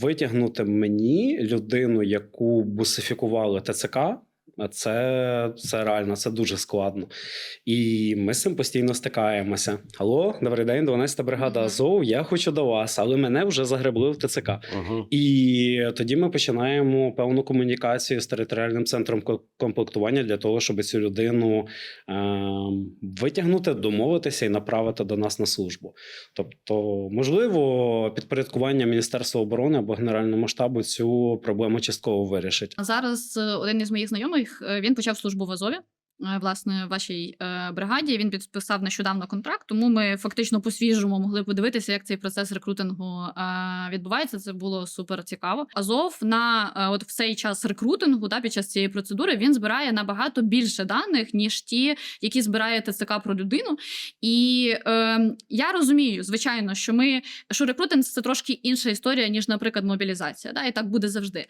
витягнути мені людину, яку бусифікували ТЦК. Це, це реально, це дуже складно. І ми з цим постійно стикаємося. Алло, добрий день, 12-та бригада. Азов. Я хочу до вас, але мене вже загребли в ТЦК. Угу. І тоді ми починаємо певну комунікацію з територіальним центром ко- комплектування для того, щоб цю людину е, витягнути, домовитися і направити до нас на службу. Тобто, можливо, підпорядкування Міністерства оборони або Генеральному штабу цю проблему частково вирішить. Зараз е, один із моїх знайомих е, він почав службу в Азові. е, Власне, в вашій е, бригаді він підписав нещодавно контракт, тому ми фактично по-свіжому могли подивитися, як цей процес рекрутингу відбувається. Це було супер цікаво. Азов на от в цей час рекрутингу, да, під час цієї процедури, він збирає набагато більше даних, ніж ті, які збирає ТЦК про людину. І е, я розумію, звичайно, що ми що рекрутинг це трошки інша історія, ніж, наприклад, мобілізація. Да, і так буде завжди.